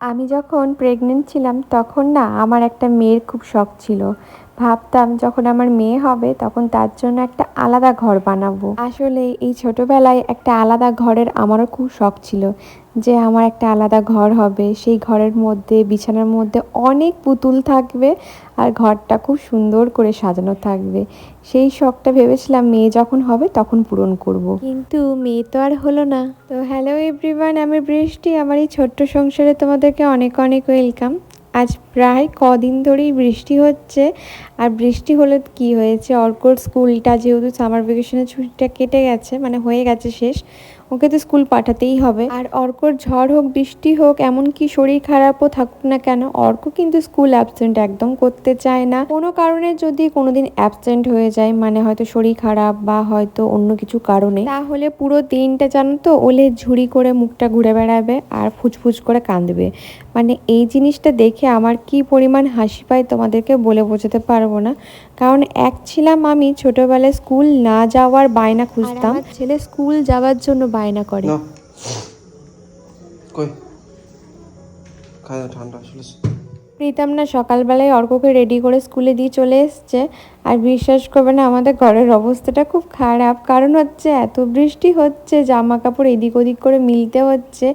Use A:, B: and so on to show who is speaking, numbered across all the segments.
A: আমি যখন প্রেগনেন্ট ছিলাম, তখন না আমার একটা মেয়ের খুব শখ ছিল। ভাবতাম যখন আমার মেয়ে হবে, তখন তার জন্য একটা আলাদা ঘর বানাবো। আসলে এই ছোটবেলায় একটা আলাদা ঘরের আমারও খুব শখ ছিল। যে আমার একটা আলাদা ঘর হবে। সেই ঘরের মধ্যে, বিছানার মধ্যে অনেক পুতুল থাকবে আর ঘরটা খুব সুন্দর করে সাজানো থাকবে। সেই শখটা ভেবেছিলাম মেয়ে যখন হবে তখন পূরণ করব। কিন্তু মেয়ে তো আর হলো না। তো হ্যালো এভরিওয়ান আমি বৃষ্টি। আমার এই ছোট্ট সংসারে তোমাদেরকে অনেক অনেক ওয়েলকাম আজ প্রায় কদিন ধরেই বৃষ্টি হচ্ছে। আর বৃষ্টি হলে কি হয়েছে? অর্কর স্কুলটা যেহেতু সামার ভ্যাকেশনের ছুটিটা কেটে গেছে মানে হয়ে গেছে শেষ। ওকে তো স্কুল পাঠাতেই হবে। আর অর্কর ঝড় হোক, বৃষ্টি হোক, এমনকি শরীর খারাপও থাকুক না কেন, অর্ক কিন্তু স্কুল অ্যাবসেন্ট একদম করতে চায় না। কোনো কারণে যদি কোনোদিন অ্যাবসেন্ট হয়ে যায় মানে হয়তো শরীর খারাপ বা হয়তো অন্য কিছু কারণে, তাহলে পুরো দিনটা জানো তো ওলে ঝুড়ি করে মুখটা ঘুরে বেড়াবে আর ফুচফুচ করে কাঁদবে। মানে এই জিনিসটা দেখে আমার কি পরিমাণ হাসি পায় তোমাদেরকে বলে বোঝাতে পারব না। কারণ এক ছিলাম আমি ছোটবেলায় স্কুল না যাওয়ার বায়না খুঁজতাম। ছেলে স্কুল যাওয়ার জন্য বায়না করে।
B: ঠান্ডা চলেছে
A: প্রীতম না সকালবেলায় অর্ককে রেডি করে স্কুলে দিয়ে চলে এসছে আর বিশ্বাস করবে না আমাদের ঘরের অবস্থাটা খুব খারাপ। কারণ হচ্ছে এত বৃষ্টি হচ্ছে জামা কাপড় এদিক ওদিক করে মিলতে হচ্ছে।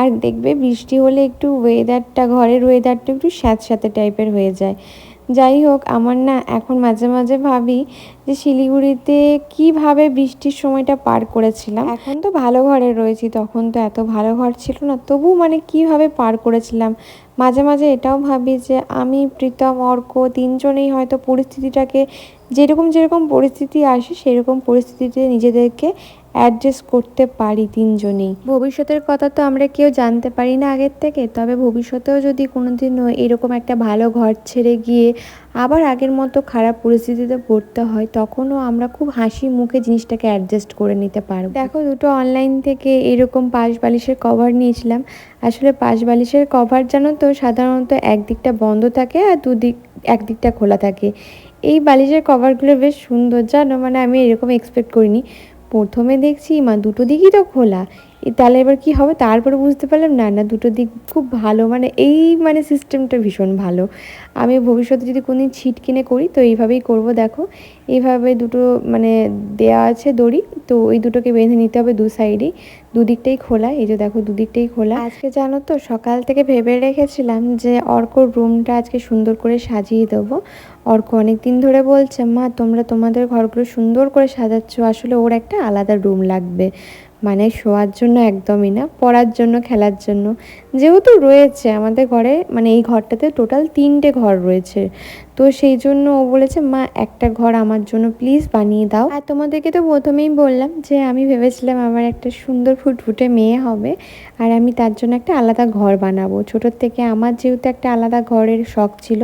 A: আর দেখবে বৃষ্টি হলে একটু ওয়েদারটা ঘরের ওয়েদারটা একটু স্যাঁতস্যাঁতে টাইপের হয়ে যায়। যাই হোক, আমার না এখন মাঝে মাঝে ভাবি যে শিলিগুড়িতে কীভাবে বৃষ্টির সময়টা পার করেছিলাম। এখন তো ভালো ঘরে রয়েছি, তখন তো এত ভালো ঘর ছিল না তবু মানে কীভাবে পার করেছিলাম? মাঝে মাঝে এটাও ভাবি যে আমি, প্রীতম, অর্ক তিনজনেই হয়তো পরিস্থিতিটাকে যেরকম যেরকম পরিস্থিতি আসে, সেরকম পরিস্থিতিতে নিজেদেরকে অ্যাডজাস্ট করতে পারি তিনজনেই। ভবিষ্যতের কথা তো আমরা কেউ জানতে পারি না আগের থেকে তবে ভবিষ্যতেও যদি কোনোদিন এরকম একটা ভালো ঘর ছেড়ে গিয়ে আবার আগের মতো খারাপ পরিস্থিতিতে পড়তে হয় তখনও আমরা খুব হাসি মুখে জিনিসটাকে অ্যাডজাস্ট করে নিতে পারব। দেখো দুটো অনলাইন থেকে এরকম পাশ বালিশের কভার নিয়েছিলাম। আসলে পাশ বালিশের কভার জানো তো সাধারণত একদিকটা বন্ধ থাকে আর দুদিক একদিকটা খোলা থাকে। এই বালিশের কভারগুলো বেশ সুন্দর জানো? মানে আমি এরকম এক্সপেক্ট করিনি। প্রথমে দেখছি মা দুটো দিকই তো খোলা। তাহলে এবার কি হবে? তারপরে বুঝতে পারলাম, না না, দুটো দিক খুব ভালো মানে এই মানে সিস্টেমটা ভীষণ ভালো। আমি ভবিষ্যতে যদি কোনোদিন ছিট কিনে করি, তো এইভাবেই করব, দেখো। এইভাবে দুটো মানে দেয়া আছে দড়ি, তো ওই দুটোকে বেঁধে নিতে হবে দু সাইডেই দুদিকটাই খোলা, এই যে দেখো, দুদিকটাই খোলা। আজকে জানো তো, সকাল থেকে ভেবে রেখেছিলাম যে অর্কর রুমটা আজকে সুন্দর করে সাজিয়ে দেবো। অর্ক অনেক দিন ধরে বলছে, মা, তোমরা তোমাদের ঘরগুলো সুন্দর করে সাজাচ্ছ, আসলে ওর একটা আলাদা রুম লাগবে। মানে শোয়ার জন্য একদমই না, পড়ার জন্য, খেলার জন্য। যেহেতু রয়েছে আমাদের ঘরে মানে এই ঘরটাতে টোটাল তিনটে ঘর রয়েছে। তো সেই জন্য ও বলেছে, মা, একটা ঘর আমার জন্য প্লিজ বানিয়ে দাও। আর তোমাদেরকে তো প্রথমেই বললাম যে, আমি ভেবেছিলাম আমার একটা সুন্দর ফুটফুটে মেয়ে হবে আর আমি তার জন্য একটা আলাদা ঘর বানাবো। ছোটোর থেকে আমার যেহেতু একটা আলাদা ঘরের শখ ছিল,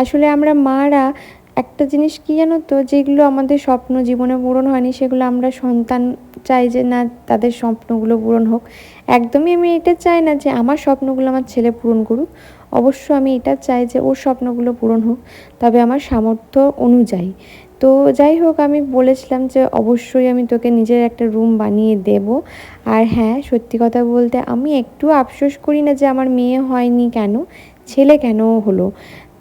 A: আসলে আমরা মারা একটা জিনিস কি জানো তো, যেগুলো আমাদের স্বপ্ন জীবনে পূরণ হয়নি, সেগুলো আমরা সন্তান চাই যে না, তাদের স্বপ্নগুলো পূরণ হোক। একদমই আমি এটা চাই না যে আমার স্বপ্নগুলো আমার ছেলে পূরণ করুক। অবশ্য আমি এটা চাই যে ওর স্বপ্নগুলো পূরণ হোক, তবে আমার সামর্থ্য অনুযায়ী। তো যাই হোক, আমি বলেছিলাম যে অবশ্যই আমি তোকে নিজের একটা রুম বানিয়ে দেব। আর হ্যাঁ সত্যি কথা বলতে আমি একটু আফসোস করি না যে আমার মেয়ে হয়নি কেন, ছেলে কেন হলো।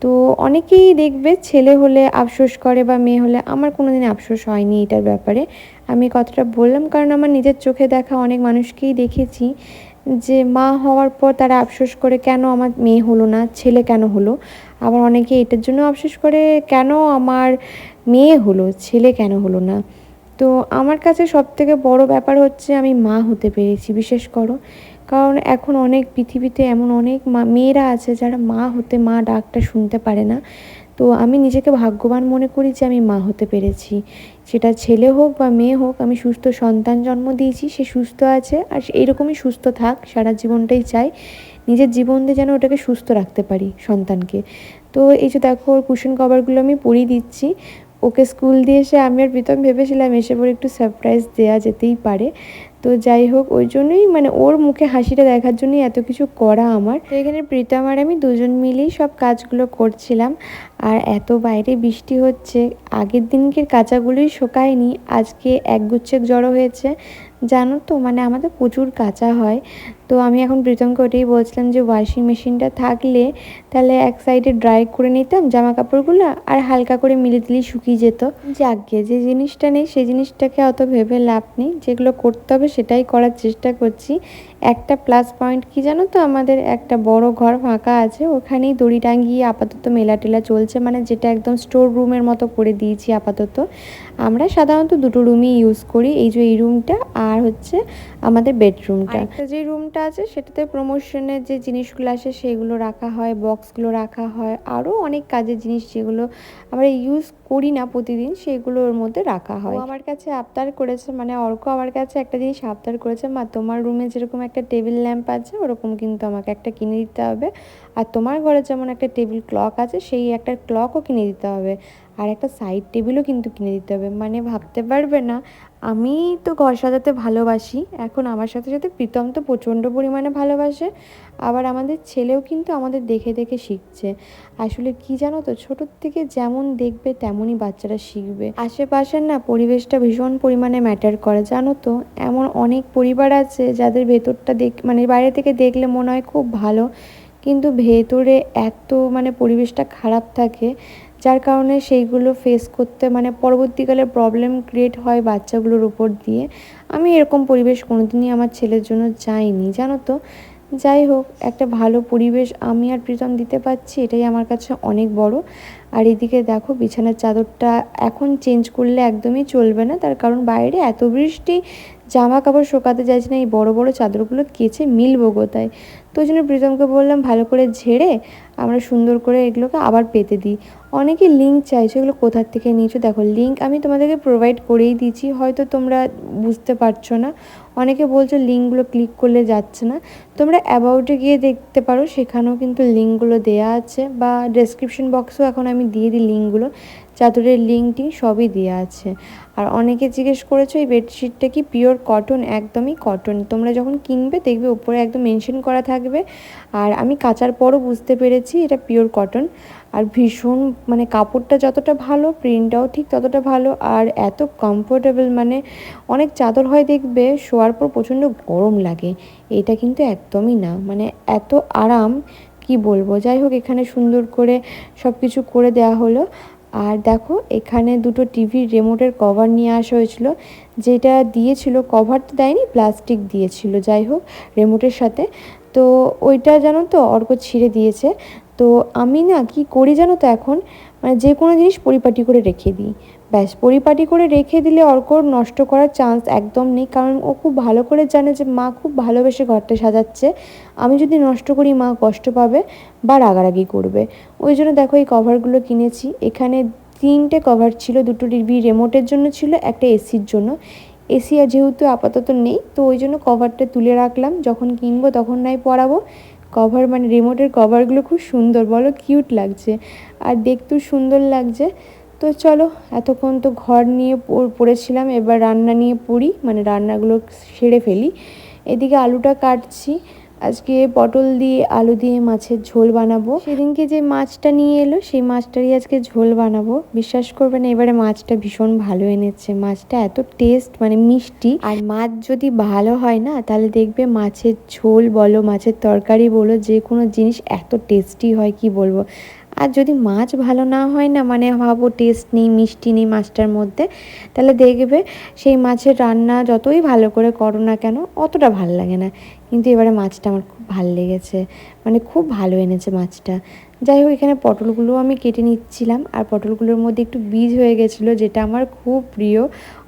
A: তো অনেকেই দেখবে ছেলে হলে আফসোস করে বা মেয়ে হলে, আমার কোনো দিন আফসোস হয়নি এটার ব্যাপারে। আমি কথাটা বললাম কারণ আমার নিজের চোখে দেখা অনেক মানুষকেই দেখেছি যে মা হওয়ার পর তারা আফসোস করে, কেন আমার মেয়ে হলো না? ছেলে কেন হলো? আবার অনেকে এটার জন্য আফসোস করে, কেন আমার মেয়ে হলো? ছেলে কেন হলো না? তো আমার কাছে সব থেকে বড় ব্যাপার হচ্ছে আমি মা হতে পেরেছি, বিশেষ করো। কারণ এখন অনেক পৃথিবীতে এমন অনেক মা, মেয়েরা আছে যারা মা হতে মা ডাকটা শুনতে পারে না। তো আমি নিজেকে ভাগ্যবান মনে করি যে আমি মা হতে পেরেছি। সেটা ছেলে হোক বা মেয়ে হোক, আমি সুস্থ সন্তান জন্ম দিয়েছি, সে সুস্থ আছে আর এইরকমই সুস্থ থাক, সারা জীবনটাই চাই। নিজের জীবন দিয়ে যেন ওটাকে সুস্থ রাখতে পারি সন্তানকে। তো এই যে দেখো, ওর কুশন কভারগুলো আমি পরিয়ে দিচ্ছি। ওকে স্কুল দিয়ে এসে আমি আর প্রীতম ভেবেছিলাম এসে পরে একটু সারপ্রাইজ দেওয়া যেতেই পারে। তো যাই হোক, ওই জন্যই মানে ওর মুখে হাসিটা দেখার জন্যই এত কিছু করা আমার। তো এখানে প্রীতম আর আমি দুজন মিলেই সব কাজগুলো করছিলাম। আর এত বাইরে বৃষ্টি হচ্ছে, আগের দিনকের কাঁচাগুলোই শোকায়নি, আজকে একগুচ্ছেক জড়ো হয়েছে। জানো তো মানে আমাদের প্রচুর কাঁচা হয়। তো আমি এখন প্রীতমকে ওটাই বলছিলাম যে ওয়াশিং মেশিনটা থাকলে তাহলে এক সাইডে ড্রাই করে নিতাম জামা কাপড়গুলো আর হালকা করে মিলে দিলেই শুকিয়ে যেত। যাকে যে জিনিসটা নেই সেই জিনিসটাকে অত ভেবে লাভ নেই। যেগুলো করতে হবে সেটাই করার চেষ্টা করছি। একটা প্লাস পয়েন্ট কি জানো তো? আমাদের একটা বড় ঘর ফাঁকা আছে, ওখানেই দড়ি টাঙ্গিয়ে আপাতত মেলা টেলা চলছে। মানে যেটা একদম স্টোর রুমের মতো করে দিয়েছি আপাতত। আমরা সাধারণত দুটো রুমই ইউজ করি, এই যে এই রুমটা আর হচ্ছে আমাদের বেডরুমটা যে রুমটা আছে সেটাতে প্রমোশনের যে জিনিসগুলো আসে সেগুলো রাখা হয় বক্সগুলো রাখা হয় আরও অনেক কাজের জিনিস যেগুলো আমরা ইউজ করি না প্রতিদিন সেগুলোর মধ্যে রাখা হয়। আমার কাছে আবদার করেছে মানে অর্ক আমার কাছে একটা জিনিস আবদার করেছে, মা তোমার রুমে যেরকম একটা টেবিল ল্যাম্প আছে, ওরকম কিন্তু আমাকে একটা কিনে দিতে হবে। আর তোমার ঘরে যেমন একটা টেবিল ক্লক আছে, সেই একটা ক্লকও কিনে দিতে হবে। আর একটা সাইড টেবিলও কিন্তু কিনে দিতে হবে। মানে ভাবতে পারবে না আমি তো ঘর সাজাতে ভালোবাসি, এখন আমার সাথে সাথে প্রীতম তো প্রচণ্ড পরিমাণে ভালোবাসে, আবার আমাদের ছেলেও কিন্তু আমাদের দেখে দেখে শিখছে। আসলে কি জানো তো, ছোটোর থেকে যেমন দেখবে তেমনই বাচ্চারা শিখবে। আশেপাশের না পরিবেশটা ভীষণ পরিমাণে ম্যাটার করে, জানো তো? এমন অনেক পরিবার আছে যাদের ভেতরটা দেখ মানে বাইরে থেকে দেখলে মনে হয় খুব ভালো, কিন্তু ভেতরে এত মানে পরিবেশটা খারাপ থাকে যার কারণে সেইগুলো ফেস করতে মানে পরবর্তীকালে প্রবলেম ক্রিয়েট হয় বাচ্চাগুলোর উপর দিয়ে। আমি এরকম পরিবেশ কোনোদিনই আমার ছেলের জন্য চাইনি, জানো তো? যাই হোক, একটা ভালো পরিবেশ আমি আর প্রীতম দিতে পারছি, এটাই আমার কাছে অনেক বড়। আর এদিকে দেখো, বিছানার চাদরটা এখন চেঞ্জ করলে একদমই চলবে না, তার কারণ বাইরে এত বৃষ্টি জামা কাপড় শোকাতে যাচ্ছে না, এই বড় বড় চাদরগুলো কেচে মিলবো কোথায়? তো ওই জন্য প্রীতমকে বললাম, ভালো করে ঝেড়ে আমরা সুন্দর করে এগুলোকে আবার পেতে দিই। অনেকে লিঙ্ক চাইছো এগুলো কোথার থেকে নিয়েছো? দেখো লিঙ্ক আমি তোমাদেরকে প্রোভাইড করেই দিয়েছি, হয়তো তোমরা বুঝতে পারছ না। অনেকে বলছো লিঙ্কগুলো ক্লিক করলে যাচ্ছে না। তোমরা অ্যাবাউটে গিয়ে দেখতে পারো, সেখানেও কিন্তু লিঙ্কগুলো দেওয়া আছে, বা ডেসক্রিপশন বক্সেও এখন আমি দিয়ে দিই লিঙ্কগুলো চাদরের লিঙ্কটি সবই দেওয়া আছে। আর অনেকে জিজ্ঞেস করেছ, এই বেডশিটটা কি পিওর কটন একদমই কটন তোমরা যখন কিনবে, দেখবে উপরে একদম মেনশন করা থাকবে। আর আমি কাচার পরও বুঝতে পেরেছি, এটা পিওর কটন আর ভীষণ মানে কাপড়টা যতটা ভালো প্রিন্টটাও ঠিক ততটা ভালো। আর এত কমফোর্টেবল মানে অনেক চাদর হয় দেখবে, শোয়ার পর প্রচণ্ড গরম লাগে। এটা কিন্তু একদমই না। মানে এত আরাম, কি বলব? যাই হোক, এখানে সুন্দর করে সব কিছু করে দেওয়া হলো। আর দেখো, এখানে দুটো টিভির রিমোটের কভার নিয়ে আসা হয়েছিল, যেটা দিয়েছিল কভার তো দেয়নি প্লাস্টিক দিয়েছিল, যাই হোক রিমোটের সাথে। তো ওইটা জানো তো, অর্ক ছিঁড়ে দিয়েছে। তো আমি না, কি করি জানো তো এখন? মানে যে কোনো জিনিস পরিপাটি করে রেখে দিই। ব্যাস, পরিপাটি করে রেখে দিলে অর্কর নষ্ট করার চান্স একদম নেই। কারণ ও খুব ভালো করে জানে যে মা খুব ভালোবেসে ঘরটা সাজাচ্ছে। আমি যদি নষ্ট করি, মা কষ্ট পাবে বা রাগারাগি করবে। ওই জন্য দেখো এই কভারগুলো কিনেছি। এখানে তিনটে কভার ছিল, দুটো টিভি রিমোটের জন্য ছিল, একটা এসির জন্য। এসি আর যেহেতু আপাতত নেই, তো ওই জন্য কভারটা তুলে রাখলাম। যখন কিনবো তখন নাই পরাবো। কভার মানে রিমোটের কভারগুলো খুব সুন্দর, বলো কিউট লাগছে। আর দেখতেও সুন্দর লাগছে। তো চলো, এতক্ষণ তো ঘর নিয়ে পড়েছিলাম, এবার রান্না নিয়ে পড়ি মানে রান্নাগুলো সেরে ফেলি। এদিকে আলুটা কাটছি। আজকে পটল দিয়ে আলু দিয়ে মাছের ঝোল বানাবো। সেদিনকে যে মাছটা নিয়ে এলো, সেই মাছটারই আজকে ঝোল বানাবো। বিশ্বাস করবেন, এবারে মাছটা ভীষণ ভালো এনেছে। মাছটা এত টেস্ট মানে মিষ্টি। আর মাছ যদি ভালো হয় না, তাহলে দেখবে মাছের ঝোল বলো, মাছের তরকারি বলো, যে কোনো জিনিস এত টেস্টি হয়, কি বলব? আর যদি মাছ ভালো না হয় না মানে ভাবো টেস্ট নেই, মিষ্টি নেই মাছটার মধ্যে, তাহলে দেখবে সেই মাছের রান্না যতই ভালো করে করো না কেন, অতটা ভালো লাগে না। কিন্তু এবারে মাছটা আমার খুব ভালো লেগেছে। মানে খুব ভালো এনেছে মাছটা। যাই হোক, এখানে পটলগুলো আমি কেটে নিচ্ছিলাম। আর পটলগুলোর মধ্যে একটু বীজ হয়ে গেছিল, যেটা আমার খুব প্রিয়।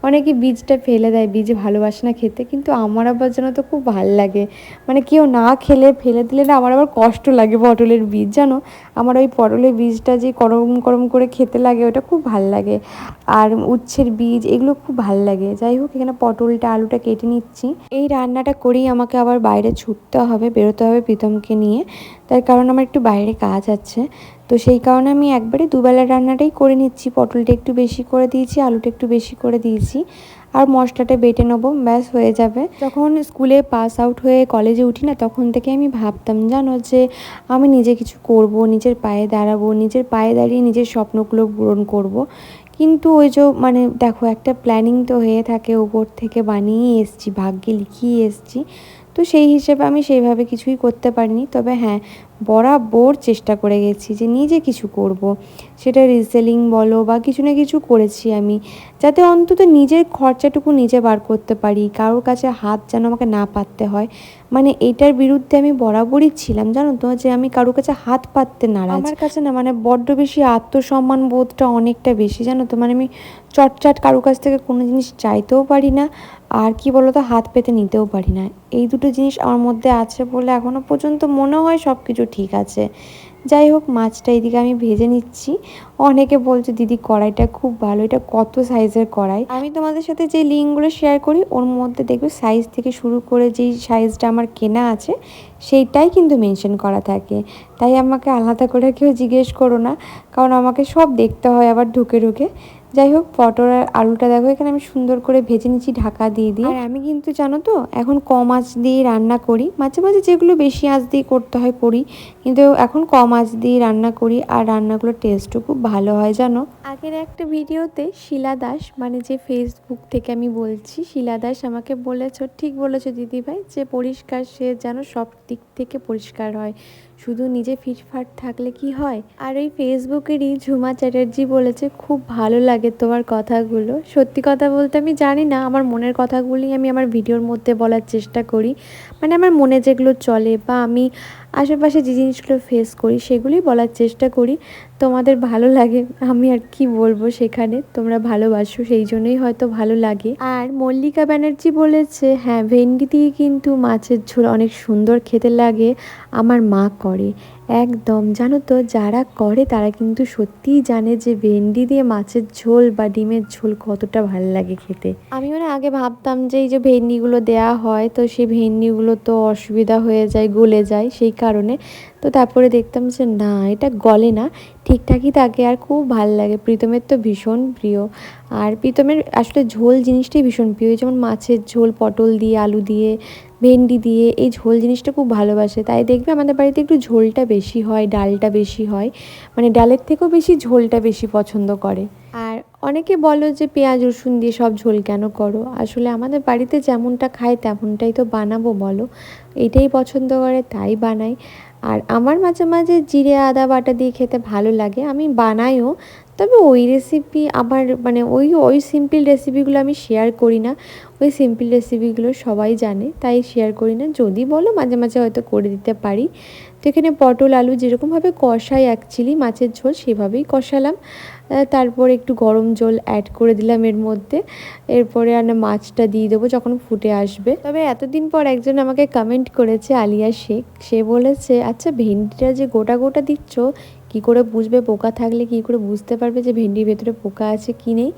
A: অনেকে বীজটা ফেলে দেয়, বীজ ভালোবাসে না খেতে, কিন্তু আমার আবার যেন তো খুব ভালো লাগে। মানে কেউ না খেলে, ফেলে দিলে না আমার আবার কষ্ট লাগে পটলের বীজ, জানো? আমার ওই পটলের বীজটা যে গরম গরম করে খেতে লাগে, ওটা খুব ভালো লাগে। আর উচ্ছের বীজ, এগুলো খুব ভালো লাগে। যাই হোক, এখানে পটলটা, আলুটা কেটে নিচ্ছি। এই রান্নাটা করেই আমাকে আবার বাইরে ছুটতে হবে, বেরোতে হবে প্রীতমকে নিয়ে। তার কারণ আমার একটু বাইরে কাজ আছে। তো সেই কারণে আমি একবারে দুবেলা রান্নাটাই করে নিচ্ছি। পটলটা একটু বেশি করে দিয়েছি, আলুটা একটু বেশি করে দিয়েছি। আর মশলাটা বেটে নেব, ব্যাস হয়ে যাবে। যখন স্কুলে পাস আউট হয়ে কলেজে উঠি না, তখন থেকে আমি ভাবতাম, জানো যে, আমি নিজে কিছু করব, নিজের পায়ে দাঁড়াবো, নিজের পায়ে দাঁড়িয়ে নিজের স্বপ্নগুলো পূরণ করব। কিন্তু ওই যে মানে দেখো একটা প্ল্যানিং তো হয়ে থাকে, ওপর থেকে বানিয়ে এসছি, ভাগ্যে লিখিয়ে এসছি। তো সেই হিসেবে আমি সেইভাবে কিছুই করতে পারিনি। তবে হ্যাঁ বরাবর চেষ্টা করে গেছি যে নিজে কিছু করব। সেটা রিসেলিং বলো বা কিছু না কিছু করেছি আমি। যাতে অন্তত নিজের খরচাটুকু নিজে বার করতে পারি, কারোর কাছে হাত যেন আমাকে না পাততে হয়। মানে এটার বিরুদ্ধে আমি বরাবরই ছিলাম, জানো তো? যে আমি কারোর কাছে হাত পাততে না আমার কাছে না মানে বড্ড বেশি আত্মসম্মান বোধটা অনেকটা বেশি, জানো তো? মানে আমি চটচাট কারোর কাছ থেকে কোনো জিনিস চাইতেও পারি না। আর কি বলতো, হাত পেতে নিতেও পারি না। এই দুটো জিনিস আমার মধ্যে আছে বলে এখনও পর্যন্ত মনে হয় সব কিছু ঠিক আছে। যাই হোক, মাছটা এদিকে আমি ভেজে নিচ্ছি। অনেকে বলছে, দিদি, কড়াইটা খুব ভালো। এটা কত সাইজের কড়াই? আমি তোমাদের সাথে যে লিঙ্কগুলো শেয়ার করি, ওর মধ্যে দেখবে সাইজ থেকে শুরু করে যেই সাইজটা আমার কেনা আছে, সেইটাই কিন্তু মেনশন করা থাকে। তাই আমাকে আলাদা করে কেউ জিজ্ঞেস করো না, কারণ আমাকে সব দেখতে হয় আবার ঢুকে ঢুকে। যাই হোক পটল আর আলুটা দেখো এখানে আমি সুন্দর করে ভেজে নিচ্ছি ঢাকা দিয়ে দিই আর আমি কিন্তু জানো তো এখন কম আঁচ দিয়ে রান্না করি। মাঝে মাঝে যেগুলো বেশি আঁচ দিয়ে করতে হয় করি কিন্তু এখন কম আঁচ দিয়ে রান্না করি আর রান্নাগুলোর টেস্টও খুব ভালো হয় জানো। আগের একটা ভিডিওতে শিলা দাস মানে যে ফেসবুক থেকে আমি বলছি শিলা দাস আমাকে বলেছ ঠিক বলেছ দিদিভাই যে পরিষ্কার সে যেন সব দিক থেকে পরিষ্কার হয়। শুধু নিজে ফিটফাট থাকলে কি হয়? আর ওই ফেসবুকেরই ঝুমা চ্যাটার্জি বলেছে, খুব ভালো লাগে তোমার কথাগুলো। সত্যি কথা বলতে আমি জানি না, আমার মনের কথাগুলি আমি আমার ভিডিওর মধ্যে বলার চেষ্টা করি। মানে আমার মনে যেগুলো চলে বা আমি আশেপাশে যে জিনিসগুলো ফেস করি, সেগুলোই বলার চেষ্টা করি। তোমাদের ভালো লাগে, আমি আর কি বলব সেখানে? তোমরা ভালোবাসো, সেই জন্যই হয়তো ভালো লাগে। আর মল্লিকা ব্যানার্জি বলেছে হ্যাঁ ভেন্ডি দিয়ে কিন্তু মাছের ঝোল অনেক সুন্দর খেতে লাগে। আমার মা করে। একদম। জানো তো, যারা করে তারা কিন্তু সত্যিই জানে যে ভেন্ডি দিয়ে মাছের ঝোল বা ডিমের ঝোল কতটা ভালো লাগে খেতে। আমি মানে আগে ভাবতাম যে এই যে ভেন্ডিগুলো দেয়া হয়, তো সেই ভেন্ডিগুলো তো অসুবিধা হয়ে যায়, গলে যায় সেই কারণে। তো তারপরে দেখতাম যে না, এটা গলে না, ঠিকঠাকই থাকে আর খুব ভালো লাগে। প্রীতমের তো ভীষণ প্রিয়। আর প্রীতমের আসলে ঝোল জিনিসটাই ভীষণ প্রিয়। যেমন মাছের ঝোল, পটল দিয়ে, আলু দিয়ে ভেন্ডি দিয়ে এই ঝোল জিনিসটা খুব ভালোবাসে। তাই দেখবে আমাদের বাড়িতে একটু ঝোলটা বেশি হয়, ডালটা বেশি হয়। মানে ডালের থেকেও বেশি ঝোলটা বেশি পছন্দ করে। আর অনেকে বলো যে পেঁয়াজ, রসুন দিয়ে সব ঝোল কেন করো? আসলে আমাদের বাড়িতে যেমনটা খায় তেমনটাই তো বানাবো বলো। এটাই পছন্দ করে, তাই বানাই। আর আমার মাঝে মাঝে জিরে, আদা, বাটা দিয়ে খেতে ভালো লাগে। আমি বানাইও, তবে ওই রেসিপি আমার মানে ওই ওই সিম্পল রেসিপিগুলো আমি শেয়ার করি না। ওই সিম্পল রেসিপিগুলো সবাই জানে, তাই শেয়ার করি না। যদি বলো, মাঝে মাঝে হয়তো করে দিতে পারি। তো এখানে পটল, আলু যেরকমভাবে কষাই অ্যাকচুয়ালি মাছের ঝোল সেভাবেই কষালাম। তারপর একটু গরম জল অ্যাড করে দিলাম এর মধ্যে। এরপরে আর না মাছটা দিয়ে দেবো যখন ফুটে আসবে। তবে এতদিন পর একজন আমাকে কমেন্ট করেছে, আলিয়া শেখ সে বলেছে আচ্ছা ভেন্ডিটা যে গোটা গোটা দিচ্ছ, কি করে বুঝবে? পোকা থাকলে কি করে বুঝতে পারবে যে ভেন্ডির ভেতরে পোকা আছে কি নেই?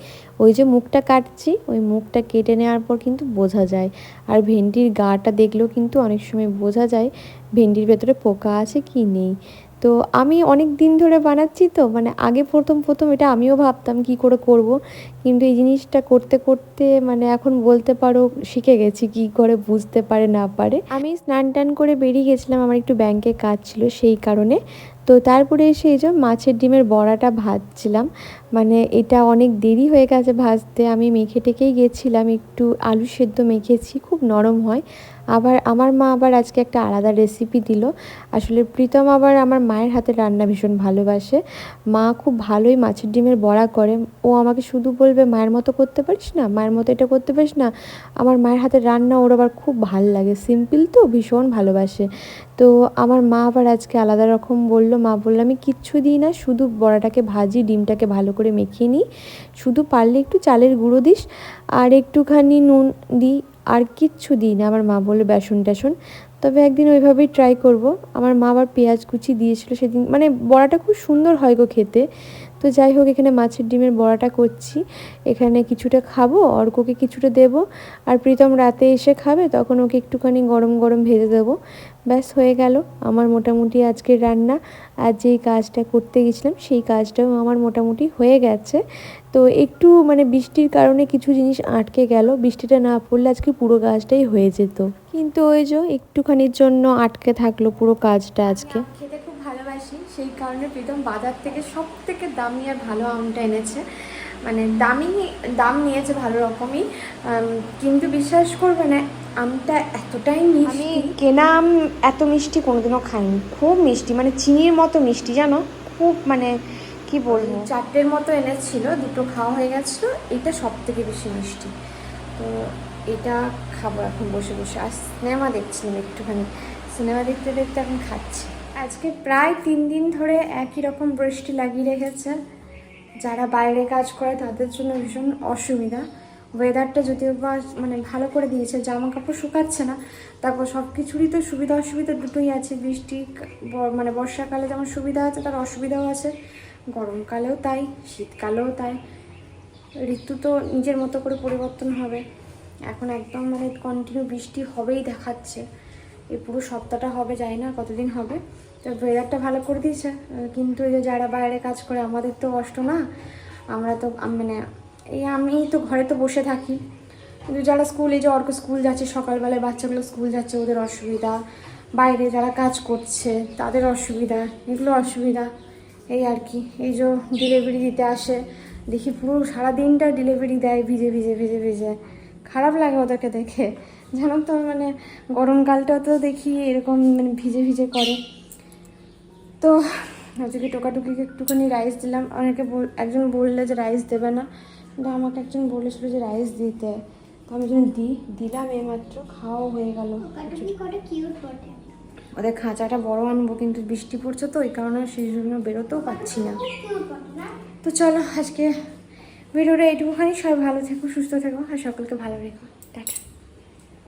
A: ওই যে মুখটা কাটছি, ওই মুখটা কেটে নেওয়ার পর কিন্তু বোঝা যায়। আর ভেন্ডির গাটা দেখলেও কিন্তু অনেক সময় বোঝা যায় ভেন্ডির ভেতরে পোকা আছে কি নেই। তো আমি অনেক দিন ধরে বানাচ্ছি তো মানে আগে প্রথম প্রথম এটা আমিও ভাবতাম কি করে করব, কিন্তু এই জিনিসটা করতে করতে মানে এখন বলতে পারো শিখে গেছি কি করে বুঝতে পারে না পারে। আমি স্নান টান করে বেরিয়ে গেছিলাম, আমার একটু ব্যাংকে কাজ ছিল সেই কারণে। তো তারপরে এসে এই যে মাছের ডিমের বড়াটা ভাজছিলাম। মানে এটা অনেক দেরি হয়ে গেছে ভাজতে। আমি মেখে টেকেই গেছিলাম, একটু আলু সেদ্ধ মেখেছি, খুব নরম হয়। আবার আমার মা আবার আজকে একটা আলাদা রেসিপি দিল। আসলে প্রীতম আবার আমার মায়ের হাতে রান্না ভীষণ ভালোবাসে। মা খুব ভালোই মাছের ডিমের বড়া করে। ও আমাকে শুধু বলবে, মায়ের মতো করতে পারিস না? মায়ের মতো এটা করতে পারিস না? আমার মায়ের হাতের রান্না ওর আবার খুব ভালো লাগে। সিম্পল তো, ভীষণ ভালোবাসে। তো আমার মা আবার আজকে আলাদা রকম বলল মা বলল, আমি কিচ্ছু দিই না, শুধু বড়াটাকে ভাজি, ডিমটাকে ভালো করে মেখে নিই। শুধু পারলে একটু চালের গুঁড়ো দিস, আর একটুখানি নুন দিই আর কিচ্ছু দিই না। আমার মা বলল, বেসন টেসন। তবে একদিন ওইভাবেই ট্রাই করব। আমার মা আবার পেঁয়াজ কুচি দিয়েছিল সেদিন। মানে বড়াটা খুব সুন্দর হয় গো খেতে। তো যাই হোক, এখানে মাছের ডিমের বড়াটা করছি। এখানে কিছুটা খাব, অর্ককে কিছুটা দেব। আর প্রীতম রাতে এসে খাবে, তখন ওকে একটুখানি গরম গরম ভেজে দেবো। ব্যাস, হয়ে গেল আমার মোটামুটি আজকের রান্না। আর যেই কাজটা করতে গেছিলাম, সেই কাজটাও আমার মোটামুটি হয়ে গেছে। তো একটু মানে বৃষ্টির কারণে কিছু জিনিস আটকে গেল, বৃষ্টিটা না পড়লে আজকে পুরো কাজটাই হয়ে যেত। কিন্তু ওই যে একটুখানির জন্য আটকে থাকল পুরো কাজটা আজকে। ভালোবাসি সেই কারণে প্রীতম বাজার থেকে সব থেকে দামি আর ভালো আমটা এনেছে। মানে দামি দাম নিয়েছে ভালো রকমই। কিন্তু বিশ্বাস করবে না
C: আমটা এতটাই মিষ্টি। কেনা আম এত মিষ্টি কোনোদিনও খাইনি। খুব মিষ্টি মানে চিনির মতো মিষ্টি জানো? খুব মানে কি বলব? চারটের মতো এনেছিল দুটো খাওয়া হয়ে গেছিল এটা সব থেকে বেশি মিষ্টি। তো এটা খাব এখন বসে বসে। আর সিনেমা দেখছিলাম একটুখানি। সিনেমা দেখতে দেখতে এখন খাচ্ছি। আজকে প্রায় তিন দিন ধরে একই রকম বৃষ্টি লাগিয়ে রেখেছে। যারা বাইরে কাজ করে তাদের জন্য ভীষণ অসুবিধা। ওয়েদারটা যদিও বা মানে ভালো করে দিয়েছে জামা কাপড় শুকাচ্ছে না, তারপর সব কিছুরই তো সুবিধা অসুবিধা দুটোই আছে। বৃষ্টি মানে বর্ষাকালে যেমন সুবিধা আছে, তার অসুবিধাও আছে। গরমকালেও তাই, শীতকালেও তাই। ঋতু তো নিজের মতো করে পরিবর্তন হবে। এখন একদম মানে কন্টিনিউ বৃষ্টি হবেই দেখাচ্ছে। এই পুরো সপ্তাহটা হবে, জানি না কতদিন হবে। তো ওয়েদারটা ভালো করে দিয়েছে। কিন্তু যে যারা বাইরে কাজ করে, আমাদের তো কষ্ট না। আমরা তো মানে এই আমি তো ঘরে তো বসে থাকি। কিন্তু যারা স্কুলে যে অর্ক স্কুল যাচ্ছে, সকালবেলায় বাচ্চাগুলো স্কুল যাচ্ছে, ওদের অসুবিধা। বাইরে যারা কাজ করছে, তাদের অসুবিধা, এগুলো অসুবিধা। এই আর কি। এই যে ডেলিভারি দিতে আসে, দেখি পুরো সারা দিনটা ডেলিভারি দেয়, ভিজে ভিজে ভিজে ভিজে। খারাপ লাগে ওদেরকে দেখে। জানো তো মানে গরমকালটা তো দেখি এরকম মানে ভিজে ভিজে করে। তো আজকে টোকাটুকিকে একটুখানি রাইস দিলাম। অনেকে বল- একজন বললে যে রাইস দেবে না। কিন্তু আমাকে একজন বলেছিল যে রাইস দিতে। তো আমি যখন দিই দিলাম এইমাত্র খাওয়াও হয়ে গেল। ওদের খাঁচাটা বড় আনব কিন্তু বৃষ্টি পড়ছে তো ওই কারণে সেই জন্য বেরোতেও পাচ্ছি না? তো চলো আজকে ভিডিওটা এইটুকুখানি। সবাই ভালো থেকো সুস্থ থেকো আর সকলকে ভালো রেখো। টাটা।